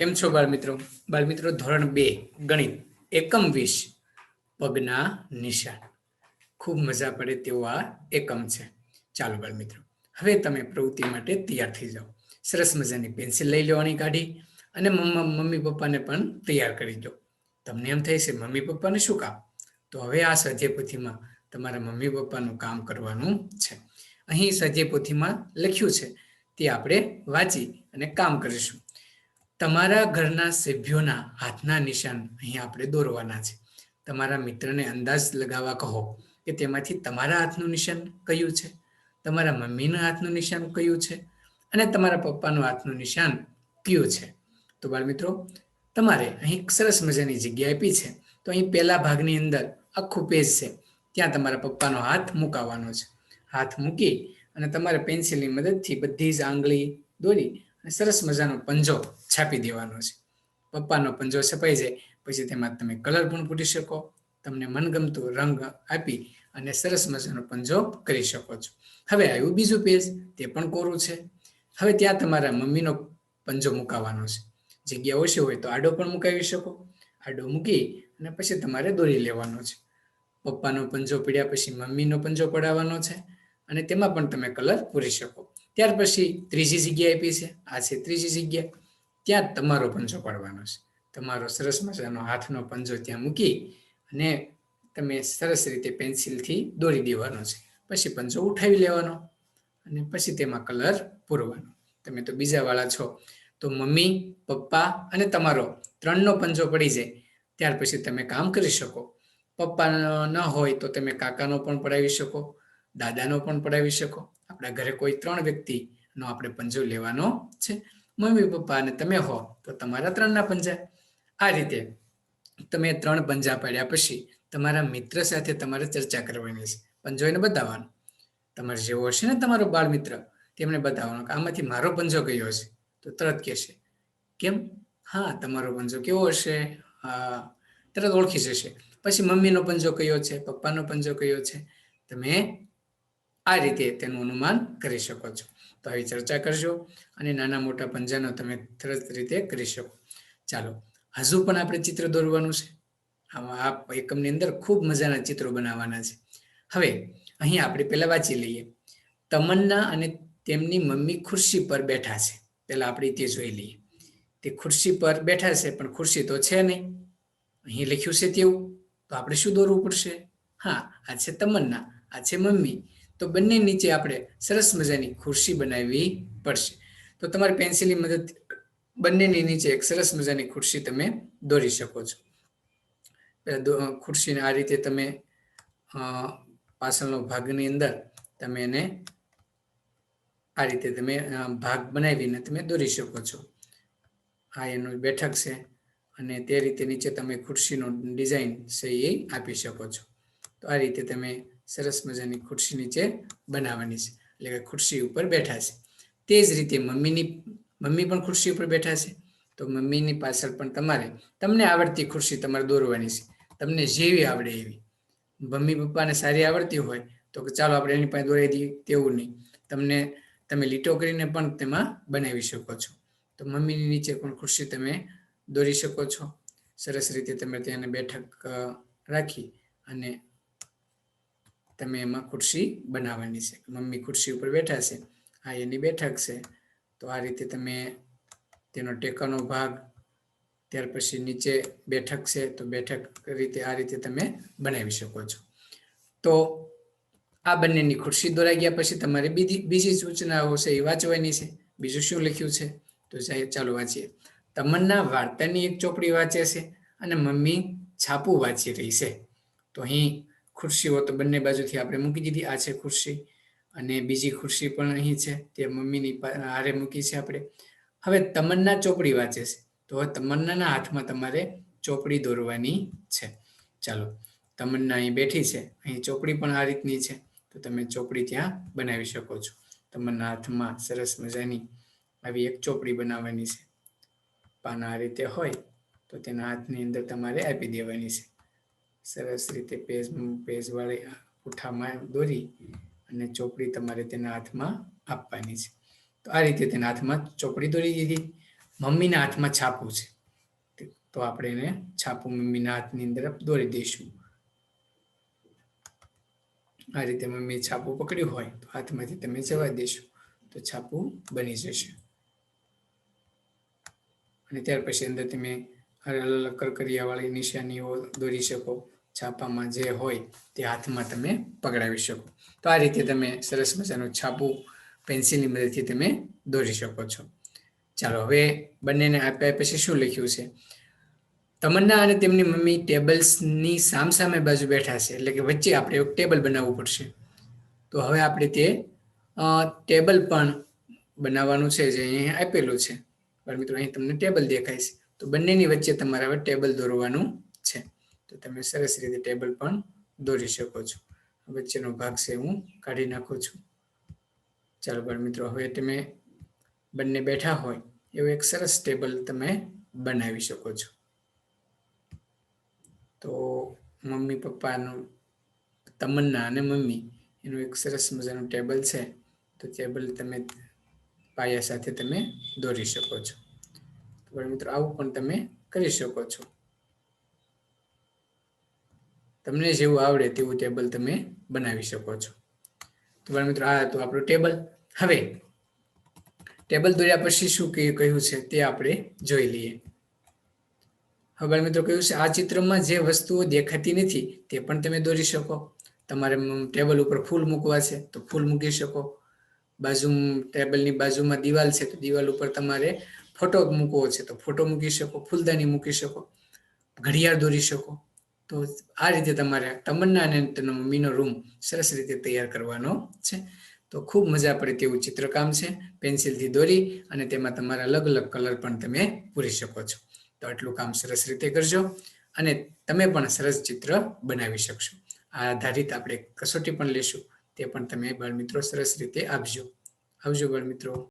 કેમ છો બાળ મિત્રો બાળ મિત્રો ધોરણ બે, ગણિત. એકમ વીસ. પગના નિશાન. ખૂબ મજા પડે તેવો આ એકમ છે. ચાલો બાળ મિત્રો હવે તમે પ્રવૃત્તિ માટે તૈયાર થઈ જાઓ. સરસ મજાની પેન્સિલ લઈ લેવાની કાઢી અને મમ્મા પપ્પાને પણ તૈયાર કરી દો. તમને એમ થાય છે, મમ્મી પપ્પાને શું કામ? તો હવે આ સ્વાધ્યાય તમારા મમ્મી પપ્પાનું કામ કરવાનું છે. અહીં સ્વાધ્યાય પોથીમાં લખ્યું છે, તે આપણે વાંચી અને કામ કરીશું. તમારા ઘરના સભ્યોના હાથના નિશાન અહીં આપણે દોરવાના છે. તમારા મિત્રને અંદાજ લગાવવા કહો કે તેમાંથી તમારા હાથનું નિશાન કયું છે? તમારા મમ્મીના હાથનું નિશાન કયું છે? અને તમારા પપ્પાનું હાથનું નિશાન કયું છે? તો બાળ મિત્રો તમારે અહીં સરસ મજાની જગ્યા આપી છે. તો અહીં પહેલા ભાગની અંદર આખું પેજ છે. ત્યાં તમારા પપ્પાનો હાથ મુકાવાનો છે. હાથ મૂકી અને તમારે પેન્સિલની મદદથી બધી જ આંગળી દોરી અને સરસ મજાનો પંજો છાપી દેવાનો છે. પપ્પાનો પંજો છપાઈ જાય, પછી તેમાં તમે કલર પણ પૂરી શકો, તમને મનગમતો રંગ આપી અને સરસ મજાનો પંજો કરી શકો છો. હવે આવ્યું બીજું પેજ, તે પણ કોરું છે. હવે ત્યાં તમારા મમ્મીનો પંજો મુકાવાનો છે. જગ્યા ઓછી હોય તો આડો પણ મુકાવી શકો, આડો મૂકી અને પછી તમારે દોરી લેવાનો છે. પપ્પાનો પંજો પીડ્યા પછી મમ્મીનો પંજો પડાવવાનો છે અને તેમાં પણ તમે કલર પૂરી શકો. ત્યાર પછી ત્રીજી જગ્યા આપી છે. આ છે ત્રીજી જગ્યા. ત્યાં તમારો પંજો પાડવાનો છે. તમારો સરસ મજાનો હાથનો પંજો ત્યાં મૂકી અને તમે સરસ રીતે પેન્સિલથી દોરી દેવાનો છે. પછી પંજો ઉઠાવી લેવાનો અને પછી તેમાં કલર પૂરવાનો. તમે તો બીજા વાળા છો. તો મમ્મી, પપ્પા અને તમારો ત્રણનો પંજો પડી જાય. ત્યાર પછી તમે કામ કરી શકો. પપ્પા ન હોય તો તમે કાકાનો પણ પડાવી શકો, દાદાનો પણ પડાવી શકો. આપણા ઘરે કોઈ ત્રણ વ્યક્તિનો આપણે પંજો લેવાનો છે. મમ્મી પપ્પા અને તમે હો, તો તમારા ત્રણના પંજા. આ રીતે તમે ત્રણ પંજા પાડ્યા પછી તમારા મિત્ર સાથે તમારે ચર્ચા કરવાની છે. પંજો એને બતાવવાનો. તમારે જેવો હશે ને તમારો બાળ મિત્ર તેમને બતાવવાનો કે આમાંથી મારો પંજો કયો હશે તો તરત કહેશે, કેમ? હા, તમારો પંજો કેવો હશે? હા. તરત ઓળખી જશે. પછી મમ્મીનો પંજો કયો છે? પપ્પાનો પંજો કયો છે? તમે આ રીતે તેનું અનુમાન કરી શકો છો. તો આવી ચર્ચા કરજો અને નાના મોટા પંજાનો તમે તરત રીતે કરી શકો. ચાલો, હજુ પણ આપણે ચિત્ર દોરવાનું છે. આમાં આ એકમની અંદર ખૂબ મજાના ચિત્રો બનાવવાના છે. હવે અહીં આપણે પહેલા વાંચી લઈએ. તમન્ના અને તેમની મમ્મી ખુરશી પર બેઠા છે. પહેલા આપણે તે જોઈ લઈએ. તે ખુરશી પર બેઠા છે, પણ ખુરશી તો છે નહીં. અહીં લખ્યું છે તેવું. તો આપણે શું દોરવું પડશે? હા, આ છે તમન્ના, આ છે મમ્મી. તો બંને નીચે આપણે સરસ મજાની ખુરશી બનાવવી પડશે. તો તમારી પેન્સિલની મદદ બંનેની નીચે એક સરસ મજાની ખુરશી તમે દોરી શકો છો. ખુરશીને આ રીતે તમે પાછળનો ભાગની અંદર તમે એને આ રીતે તમે ભાગ બનાવીને તમે દોરી શકો છો. આ એનું બેઠક છે અને તે રીતે નીચે તમે ખુરશીનો ડિઝાઇન છે એ આપી શકો છો. તો આ રીતે તમે સરસ મજાની ખુરશી નીચે બનાવવાની છે. એટલે કે ખુરશી ઉપર બેઠા છે. તે જ રીતે મમ્મીની, મમ્મી પણ ખુરશી ઉપર બેઠા છે. તો મમ્મીની પાછળ પણ તમારે, તમને આવડતી ખુરશી તમારે દોરવાની છે. તમને જેવી આવડે એવી. મમ્મી પપ્પાને સારી આવડતી હોય તો કે ચાલો આપણે એની પાસે દોરાઈ દઈએ, તેવું નહીં. તમને, તમે લીટો કરીને પણ તેમાં બનાવી શકો છો. તો મમ્મીની નીચે પણ ખુરશી તમે દોરી શકો છો. સરસ રીતે તમે તેને બેઠક રાખી અને તમે એમાં ખુરશી બનાવવાની છે. મમ્મી ખુરશી ઉપર બેઠા છે, આ એની બેઠક છે. તો આ રીતે તમે તેનો ટેકાનો ભાગ ત્યાર પછી નીચે બેઠક છે, તો બેઠક રીતે આ રીતે તમે બનાવી શકો છો. તો આ બંનેની ખુરશી દોરાઈ ગયા પછી તમારે બીજી બીજી સૂચનાઓ છે એ વાંચવાની છે. બીજું શું લખ્યું છે? તો ચાલો વાંચીએ. તમન્ના વાર્તાની એક ચોપડી વાંચે છે અને મમ્મી છાપું વાંચી રહી છે. તો અહીં ખુરશીઓ તો બંને બાજુથી આપણે મૂકી દીધી. આ છે ખુરશી અને બીજી ખુરશી પણ અહીં છે તે મમ્મીની હારે મૂકી છે આપણે. હવે તમન્ના ચોપડી વાંચે છે. તો તમન્નાના હાથમાં તમારે ચોપડી દોરવાની છે. ચાલો, તમન્ના અહીં બેઠી છે. અહીં ચોપડી પણ આ રીતની છે. તો તમે ચોપડી ત્યાં બનાવી શકો છો. તમન્ના હાથમાં સરસ મજાની આવી એક ચોપડી બનાવવાની છે. પાના આ રીતે હોય તો તેના હાથની અંદર તમારે આપી દેવાની છે. સરસ રીતે પેજ પેજ વાળી પુઠામાં દોરી અને ચોપડી તમારે તેના હાથમાં આપવાની છે. તો આ રીતે તેના હાથમાં ચોપડી દોરી દીધી. મમ્મીના હાથમાં છાપું છે. તો આપણે એને છાપું મમ્મીના હાથની અંદર દોરી દઈશું. આ રીતે મમ્મી છાપું પકડ્યું હોય તો હાથમાંથી તમે જવા દેશો. તો છાપું બની જશે. અને ત્યાર પછી અંદર તમે અલગ અલગ કરકરિયાવાળી નિશાનીઓ દોરી શકો. છાપામાં જે હોય તે હાથમાં તમે પકડાવી શકો. તો આ રીતે તમે સરસ મજાનું છાપું પેન્સિલની મદદથી તમે દોરી શકો છો. ચાલો, હવે બંનેને આપ્યા પછી શું લખ્યું છે? તમન્ના અને તેમની મમ્મી ટેબલ્સની સામસામે બાજુ બેઠા છે, એટલે કે વચ્ચે આપણે એક ટેબલ બનાવવું પડશે. તો હવે આપણે તે ટેબલ પણ બનાવવાનું છે જે અહીં આપેલું છે. મિત્રો, અહીં તમને ટેબલ દેખાય છે. તો બંનેની વચ્ચે તમારે હવે ટેબલ દોરવાનું છે. તો તમે સરસ રીતે ટેબલ પણ દોરી શકો છો. વચ્ચેનો ભાગ છે હું કાઢી નાખું છું. ચાલો બાળ મિત્રો, હવે તમે બંને બેઠા હોય એવું એક સરસ ટેબલ તમે બનાવી શકો છો. તો મમ્મી, પપ્પાનું, તમન્ના અને મમ્મી એનું એક સરસ મજાનું ટેબલ છે. તો ટેબલ તમે પાયા સાથે તમે દોરી શકો છો. તો મિત્રો, આવું પણ તમે કરી શકો છો. તમને જેવું આવડે તેવું ટેબલ તમે બનાવી શકો છો. તો મિત્રો, આ હતું આપણું ટેબલ હવે ટેબલ દોર્યા પછી શું કહ્યું છે તે આપણે જોઈ લઈએ. હવે મિત્રો, કહ્યું છે આ ચિત્રમાં જે વસ્તુઓ દેખાતી નથી તે પણ તમે દોરી શકો. તમારે ટેબલ ઉપર ફૂલ મૂકવા છે તો ફૂલ મૂકી શકો. બાજુ ટેબલની બાજુમાં દિવાલ છે તો દિવાલ ઉપર તમારે ફોટો મૂકવો છે તો ફોટો મૂકી શકો, ફૂલદાની મૂકી શકો. ઘડિયાળ દોરી શકો. તો આ રીતે તમારે તમન્ના અને તેનો મમ્મીનો રૂમ સરસ રીતે તૈયાર કરવાનો છે. તો ખૂબ મજા પડે તેવું ચિત્રકામ છે. પેન્સિલથી દોરી અને તેમાં તમારા અલગ અલગ કલર પણ તમે પૂરી શકો છો. તો આટલું કામ સરસ રીતે કરજો અને તમે પણ સરસ ચિત્ર બનાવી શકશો. આ આધારિત આપણે કસોટી પણ લેશું. તે પણ તમે બાળમિત્રો સરસ રીતે આપજો. આવજો બાળ મિત્રો